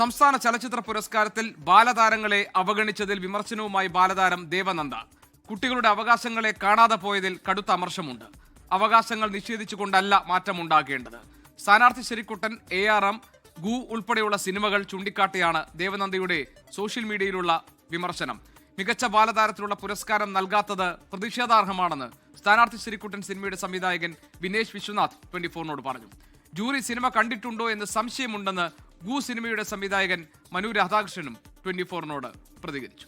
സംസ്ഥാന ചലച്ചിത്ര പുരസ്കാരത്തിൽ ബാലതാരങ്ങളെ അവഗണിച്ചതിൽ വിമർശനവുമായി ബാലതാരം ദേവനന്ദ. കുട്ടികളുടെ അവകാശങ്ങളെ കാണാതെ പോയതിൽ കടുത്ത അമർഷമുണ്ട്. അവകാശങ്ങൾ നിഷേധിച്ചുകൊണ്ടല്ല മാറ്റമുണ്ടാകേണ്ടത്. സ്ഥാനാർത്ഥി ശരിക്കുട്ടൻ എ ആർ എം ഗു ഉൾപ്പെടെയുള്ള സിനിമകൾ ചൂണ്ടിക്കാട്ടിയാണ് ദേവനന്ദയുടെ സോഷ്യൽ മീഡിയയിലുള്ള വിമർശനം. മികച്ച ബാലതാരത്തിലുള്ള പുരസ്കാരം നൽകാത്തത് പ്രതിഷേധാർഹമാണെന്ന് സ്ഥാനാർത്ഥി ശരിക്കുട്ടൻ സിനിമയുടെ സംവിധായകൻ വിനേഷ് വിശ്വനാഥ് ട്വന്റി ഫോറിനോട് പറഞ്ഞു. ജൂറി സിനിമ കണ്ടിട്ടുണ്ടോ എന്ന് സംശയമുണ്ടെന്ന് ഗു സിനിമയുടെ സംവിധായകൻ മനു രാധാകൃഷ്ണനും ട്വന്റി ഫോറിനോട് പ്രതികരിച്ചു.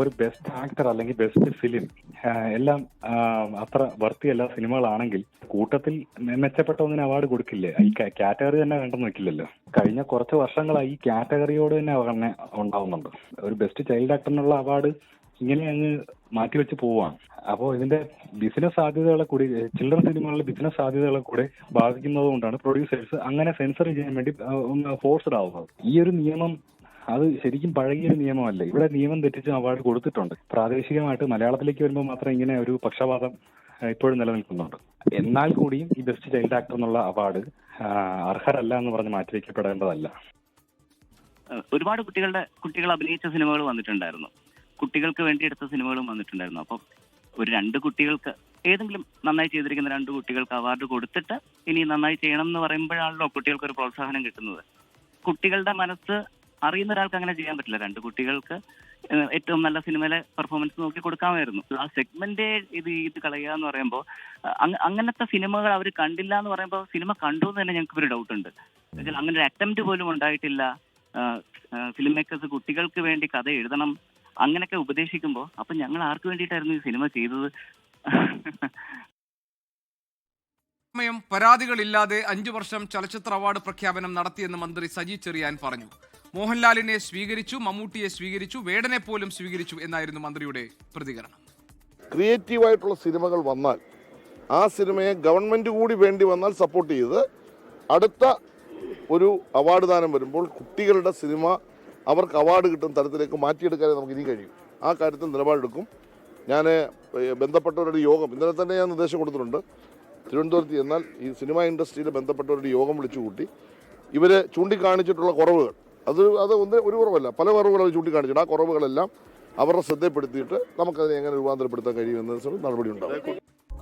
ഒരു ബെസ്റ്റ് ആക്ടർ അല്ലെങ്കിൽ ബെസ്റ്റ് ഫിലിം എല്ലാം അത്ര വർത്തിയല്ല സിനിമകളാണെങ്കിൽ കൂട്ടത്തിൽ മെച്ചപ്പെട്ട ഒന്നിന് അവാർഡ് കൊടുക്കില്ലേ? ഈ കാറ്റഗറി തന്നെ കണ്ടു വെക്കില്ലല്ലോ. കഴിഞ്ഞ കുറച്ച് വർഷങ്ങളായി ഈ കാറ്റഗറിയോട് തന്നെ ഉണ്ടാവുന്നുണ്ട്. ഒരു ബെസ്റ്റ് ചൈൽഡ് ആക്ടറിനുള്ള അവാർഡ് ഇങ്ങനെ അങ്ങ് മാറ്റിവെച്ച് പോവാണ്. അപ്പോൾ ഇതിന്റെ ബിസിനസ് സാധ്യതകളെ കൂടി ചിൽഡ്രൻ സിനിമകളിലെ ബിസിനസ് സാധ്യതകളെ കൂടെ ബാധിക്കുന്നത് കൊണ്ടാണ് പ്രൊഡ്യൂസേഴ്സ് അങ്ങനെ സെൻസർ ചെയ്യാൻ വേണ്ടി ഒന്ന് ഫോഴ്സ്ഡ് ആവുന്നത്. ഈ ഒരു നിയമം അത് ശരിക്കും പഴകിയൊരു നിയമമല്ല. ഇവിടെ നിയമം തെറ്റിച്ച് അവാർഡ് കൊടുത്തിട്ടുണ്ട്. പ്രാദേശികമായിട്ട് മലയാളത്തിലേക്ക് വരുമ്പോൾ മാത്രം ഇങ്ങനെ ഒരു പക്ഷപാതം ഇപ്പോഴും നിലനിൽക്കുന്നുണ്ട്. എന്നാൽ കൂടിയും ഈ ബെസ്റ്റ് ചൈൽഡ് ആക്ടർ എന്നുള്ള അവാർഡ് അർഹരല്ല എന്ന് പറഞ്ഞ് മാറ്റിവെക്കപ്പെടേണ്ടതല്ല ഒരുപാട് കുട്ടികളുടെ കുട്ടികൾ അഭിനയിച്ച സിനിമകൾ വന്നിട്ടുണ്ടായിരുന്നു. കുട്ടികൾക്ക് വേണ്ടി എടുത്ത സിനിമകളും വന്നിട്ടുണ്ടായിരുന്നു. അപ്പോൾ ഒരു രണ്ട് കുട്ടികൾക്ക് ഏതെങ്കിലും നന്നായി ചെയ്തിരിക്കുന്ന രണ്ട് കുട്ടികൾക്ക് അവാർഡ് കൊടുത്തിട്ട് ഇനി നന്നായി ചെയ്യണം എന്ന് പറയുമ്പോഴാണല്ലോ കുട്ടികൾക്ക് ഒരു പ്രോത്സാഹനം കിട്ടുന്നത്. കുട്ടികളുടെ മനസ്സ് അറിയുന്ന ഒരാൾക്ക് അങ്ങനെ ചെയ്യാൻ പറ്റില്ല. രണ്ട് കുട്ടികൾക്ക് ഏറ്റവും നല്ല സിനിമയിലെ പെർഫോമൻസ് നോക്കി കൊടുക്കാമായിരുന്നു. ആ സെഗ്മെന്റ് ഇത് ഇത് കളയുക എന്ന് പറയുമ്പോൾ അങ്ങനത്തെ സിനിമകൾ അവർ കണ്ടില്ല എന്ന് പറയുമ്പോൾ സിനിമ കണ്ടു എന്ന് തന്നെ ഞങ്ങൾക്ക് ഒരു ഡൗട്ട് ഉണ്ട്. അങ്ങനെ ഒരു അറ്റംപ്റ്റ് പോലും ഉണ്ടായിട്ടില്ല. ഫിലിം മേക്കേഴ്സ് കുട്ടികൾക്ക് വേണ്ടി കഥ എഴുതണം അങ്ങനെയൊക്കെ ഉപദേശിക്കുമ്പോൾ അപ്പൊ ഞങ്ങൾ ആർക്ക് വേണ്ടിയിട്ടായിരുന്നു ഈ സിനിമ ചെയ്തത്? സമയം പരാതികളില്ലാതെ അഞ്ചു വർഷം ചലച്ചിത്ര അവാർഡ് പ്രഖ്യാപനം നടത്തിയെന്ന് മന്ത്രി സജി ചെറിയാൻ പറഞ്ഞു. മോഹൻലാലിനെ സ്വീകരിച്ചു മമ്മൂട്ടിയെ സ്വീകരിച്ചു വേടനെ പോലും സ്വീകരിച്ചു എന്നായിരുന്നു മന്ത്രിയുടെ പ്രതികരണം. ക്രിയേറ്റീവായിട്ടുള്ള സിനിമകൾ വന്നാൽ ആ സിനിമയെ ഗവൺമെന്റ് കൂടി വേണ്ടി വന്നാൽ സപ്പോർട്ട് ചെയ്ത് അടുത്ത ഒരു അവാർഡ് ദാനം വരുമ്പോൾ കുട്ടികളുടെ സിനിമ അവർക്ക് അവാർഡ് കിട്ടുന്ന തരത്തിലേക്ക് മാറ്റിയെടുക്കാനേ നമുക്ക് ഇനി കഴിയും. ആ കാര്യത്തിൽ നിലപാടെടുക്കും. ഞാൻ ബന്ധപ്പെട്ടവരുടെ യോഗം ഇന്നലെ തന്നെ ഞാൻ നിർദ്ദേശം കൊടുത്തിട്ടുണ്ട്. തിരുവനന്തപുരത്ത് എന്നാൽ ഈ സിനിമ ഇൻഡസ്ട്രിയിൽ ബന്ധപ്പെട്ടവരുടെ യോഗം വിളിച്ചുകൂട്ടി. ഇവർ ചൂണ്ടിക്കാണിച്ചിട്ടുള്ള കുറവുകൾ അത് അത് ഒന്ന് ഒരു കുറവല്ല പല കുറവുകൾ അവർ ചൂണ്ടിക്കാണിച്ചിട്ട് ആ കുറവുകളെല്ലാം അവരുടെ ശ്രദ്ധപ്പെടുത്തിയിട്ട് നമുക്കതിനെ എങ്ങനെ രൂപാന്തരപ്പെടുത്താൻ കഴിയുമെന്ന നടപടി ഉണ്ടാവും.